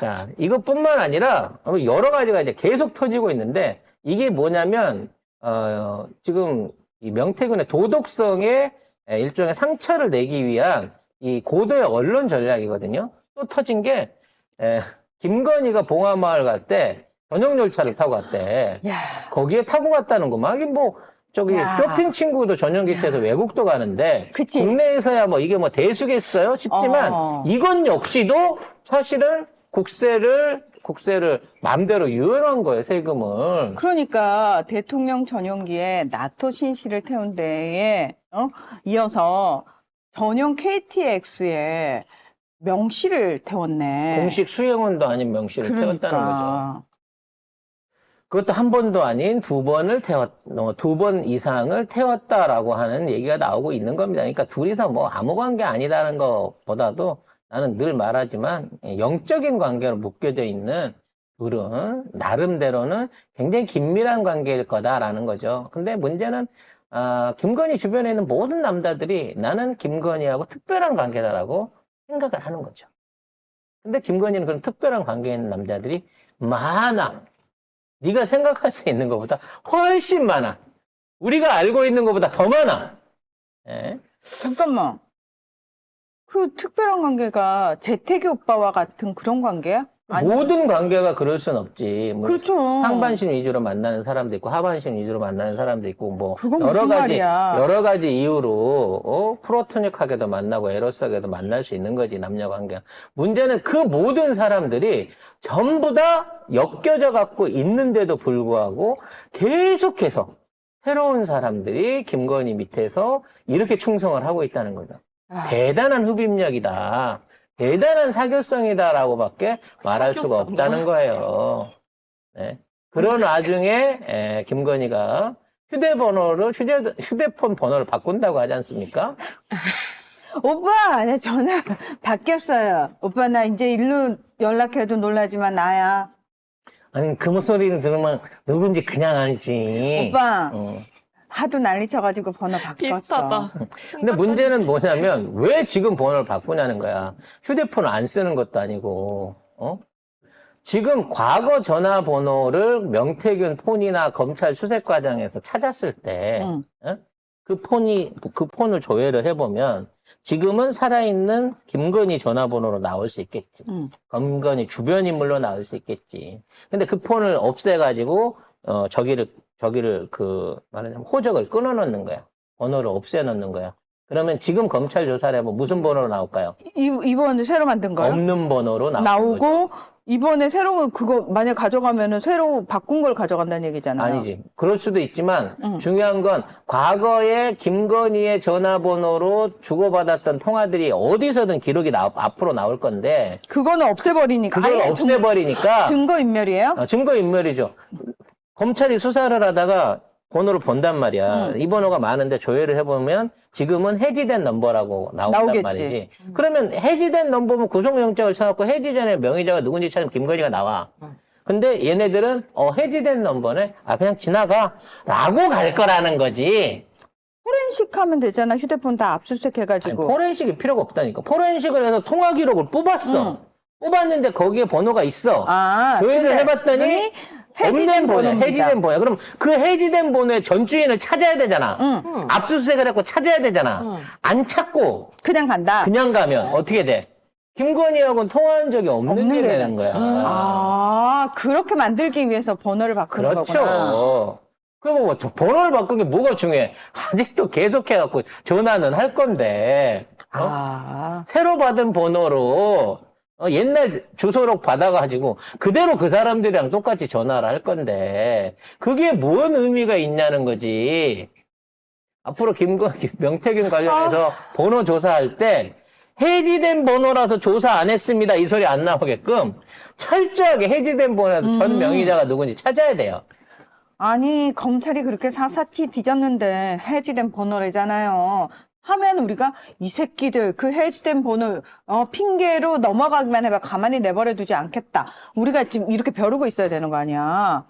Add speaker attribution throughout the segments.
Speaker 1: 자, 이것뿐만 아니라 여러 가지가 이제 계속 터지고 있는데 이게 뭐냐면 어, 지금 이 명태균의 도덕성에 일종의 상처를 내기 위한 이 고도의 언론 전략이거든요. 또 터진 게 에, 김건희가 봉화마을 갈 때 전용 열차를 타고 갔대.
Speaker 2: 야,
Speaker 1: 거기에 타고 갔다는 거. 막, 이게 뭐, 저기,
Speaker 2: 야.
Speaker 1: 쇼핑 친구도 전용기 타서 외국도 가는데,
Speaker 2: 그치.
Speaker 1: 국내에서야 뭐 이게 뭐 대수겠어요? 싶지만,
Speaker 2: 어.
Speaker 1: 이건 역시도 사실은 국세를, 국세를 맘대로 유연한 거예요, 세금을.
Speaker 2: 그러니까 대통령 전용기에 나토 신시를 태운 데에 어? 이어서 전용 KTX에 명시를 태웠네.
Speaker 1: 공식 수행원도 아닌 명시를 태웠다는 거죠.
Speaker 2: 그러니까.
Speaker 1: 그것도 한 번도 아닌 두 번을 태웠, 어, 두번 이상을 태웠다라고 하는 얘기가 나오고 있는 겁니다. 그러니까 둘이서 뭐 아무 관계 아니다는 것보다도 나는 늘 말하지만 예, 영적인 관계로 묶여져 있는 둘은 나름대로는 굉장히 긴밀한 관계일 거다라는 거죠. 근데 문제는 아, 김건희 주변에 있는 모든 남자들이 나는 김건희하고 특별한 관계다라고 생각을 하는 거죠. 근데 김건희는 그런 특별한 관계에 있는 남자들이 많아. 네가 생각할 수 있는 것보다 훨씬 많아. 우리가 알고 있는 것보다 더 많아. 예?
Speaker 2: 잠깐만. 그 특별한 관계가 재택이 오빠와 같은 그런 관계야? 아니,
Speaker 1: 모든 관계가 그럴 순 없지. 뭐
Speaker 2: 그렇죠.
Speaker 1: 상반신 위주로 만나는 사람도 있고 하반신 위주로 만나는 사람도 있고 뭐
Speaker 2: 그건
Speaker 1: 여러
Speaker 2: 무슨
Speaker 1: 가지
Speaker 2: 말이야.
Speaker 1: 여러 가지 이유로 어? 프로토닉하게도 만나고 에로스하게도 만날 수 있는 거지 남녀 관계. 문제는 그 모든 사람들이 전부 다 엮여져 갖고 있는데도 불구하고 계속해서 새로운 사람들이 김건희 밑에서 이렇게 충성을 하고 있다는 거죠.
Speaker 2: 아,
Speaker 1: 대단한 흡입력이다. 대단한 사교성이다라고밖에 말할 수가
Speaker 3: 사교성.
Speaker 1: 없다는 거예요. 네. 그런 와중에 에, 김건희가 휴대번호를 휴대, 휴대폰 번호를 바꾼다고 하지 않습니까?
Speaker 2: 오빠, 내 전화 바뀌었어요. 오빠, 나 이제 일로 연락해도 놀라지만 나야.
Speaker 1: 아니 그 목소리를 들으면 누군지 그냥 알지.
Speaker 2: 오빠,
Speaker 1: 어.
Speaker 2: 하도 난리 쳐가지고 번호 바꿨어.
Speaker 3: 비슷하다.
Speaker 1: 근데 문제는 뭐냐면 왜 지금 번호를 바꾸냐는 거야. 휴대폰을 안 쓰는 것도 아니고, 어? 지금 과거 전화번호를 명태균 폰이나 검찰 수색 과정에서 찾았을 때,
Speaker 2: 응.
Speaker 1: 어? 그 폰이, 그 폰을 조회를 해보면 지금은 살아있는 김건희 전화번호로 나올 수 있겠지.
Speaker 2: 응.
Speaker 1: 김건희 주변 인물로 나올 수 있겠지. 근데 그 폰을 없애가지고, 어, 저기를, 저기를 그, 말하자면 호적을 끊어놓는 거야. 번호를 없애놓는 거야. 그러면 지금 검찰 조사를 해보면 무슨 번호로 나올까요?
Speaker 2: 이, 이번에 새로 만든 거요?
Speaker 1: 없는 번호로 나오는 거죠.
Speaker 2: 나오고, 이번에 새로운 그거 만약 가져가면은 새로 바꾼 걸 가져간다는 얘기잖아요.
Speaker 1: 아니지. 그럴 수도 있지만
Speaker 2: 응.
Speaker 1: 중요한 건 과거에 김건희의 전화번호로 주고받았던 통화들이 어디서든 기록이 나, 앞으로 나올 건데
Speaker 2: 그거는 없애버리니까.
Speaker 1: 그걸
Speaker 2: 아예
Speaker 1: 없애버리니까
Speaker 2: 증, 거 인멸이에요?
Speaker 1: 어, 증거 인멸이죠. 검찰이 수사를 하다가 번호를 본단 말이야.
Speaker 2: 응.
Speaker 1: 이 번호가 많은데 조회를 해보면 지금은 해지된 넘버라고 나온단
Speaker 2: 나오겠지.
Speaker 1: 말이지. 그러면 해지된 넘버면 구속영장을 쳐갖고 해지 전에 명의자가 누군지 찾으면 김건희가 나와. 근데 얘네들은 어 해지된 넘버네. 아 그냥 지나가라고 갈 거라는 거지.
Speaker 2: 포렌식 하면 되잖아. 휴대폰 다 압수수색
Speaker 1: 아니,
Speaker 2: 해가지고.
Speaker 1: 포렌식이 필요가 없다니까. 포렌식을 해서 통화 기록을 뽑았어.
Speaker 2: 응.
Speaker 1: 뽑았는데 거기에 번호가 있어.
Speaker 2: 아,
Speaker 1: 조회를 해봤더니
Speaker 2: 해지된
Speaker 1: 번호. 해지된 번호. 그럼 그 해지된 번호의 전주인을 찾아야 되잖아.
Speaker 2: 응.
Speaker 1: 압수수색을 했고 찾아야 되잖아.
Speaker 3: 응.
Speaker 1: 안 찾고
Speaker 2: 그냥 간다.
Speaker 1: 그냥 가면 어떻게 돼? 김건희하고는 통화한 적이 없는,
Speaker 2: 없는
Speaker 1: 게
Speaker 2: 게
Speaker 1: 되는 거야.
Speaker 2: 아, 그렇게 만들기 위해서 번호를 바꾸는 거구나.
Speaker 1: 그렇죠. 그리고 뭐저 번호를 바꾼 게 뭐가 중요해? 아직도 계속해갖고 전화는 할 건데 어?
Speaker 2: 아,
Speaker 1: 새로 받은 번호로 어, 옛날 주소록 받아가지고 그대로 그 사람들이랑 똑같이 전화를 할 건데 그게 뭔 의미가 있냐는 거지. 앞으로 김건 명태균 관련해서 번호 조사할 때 해지된 번호라서 조사 안 했습니다 이 소리 안 나오게끔 철저하게 해지된 번호라서 전 명의자가 누군지 찾아야 돼요.
Speaker 2: 아니, 검찰이 그렇게 사사치 뒤졌는데 해지된 번호래잖아요. 하면 우리가 이 새끼들 그 해지된 번호 어, 핑계로 넘어가기만 해봐 가만히 내버려 두지 않겠다. 우리가 지금 이렇게 벼르고 있어야 되는 거 아니야.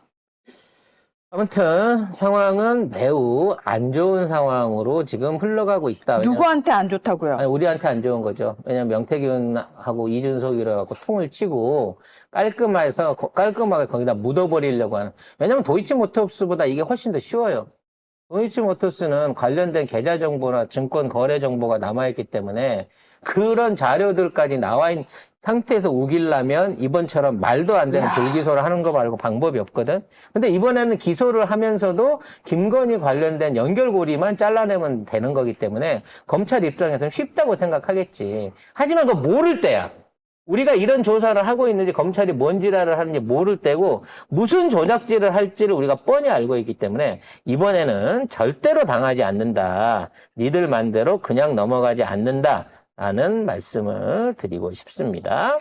Speaker 1: 아무튼 상황은 매우 안 좋은 상황으로 지금 흘러가고 있다. 왜냐면-
Speaker 2: 누구한테 안 좋다고요?
Speaker 1: 아니, 우리한테 안 좋은 거죠. 왜냐면 명태균하고 이준석이라 갖고 통을 치고 깔끔해서 거- 깔끔하게 거기다 묻어버리려고 하는. 왜냐면 도이치모터스보다 이게 훨씬 더 쉬워요. 도이치모터스는 관련된 계좌 정보나 증권 거래 정보가 남아있기 때문에 그런 자료들까지 나와 있는 상태에서 우기려면 이번처럼 말도 안 되는 불기소를 하는 거 말고 방법이 없거든. 근데 이번에는 기소를 하면서도 김건희 관련된 연결고리만 잘라내면 되는 거기 때문에 검찰 입장에서는 쉽다고 생각하겠지. 하지만 그거 모를 때야. 우리가 이런 조사를 하고 있는지 검찰이 뭔 지랄을 하는지 모를 때고 무슨 조작질을 할지를 우리가 뻔히 알고 있기 때문에 이번에는 절대로 당하지 않는다. 니들 맘대로 그냥 넘어가지 않는다. 라는 말씀을 드리고 싶습니다.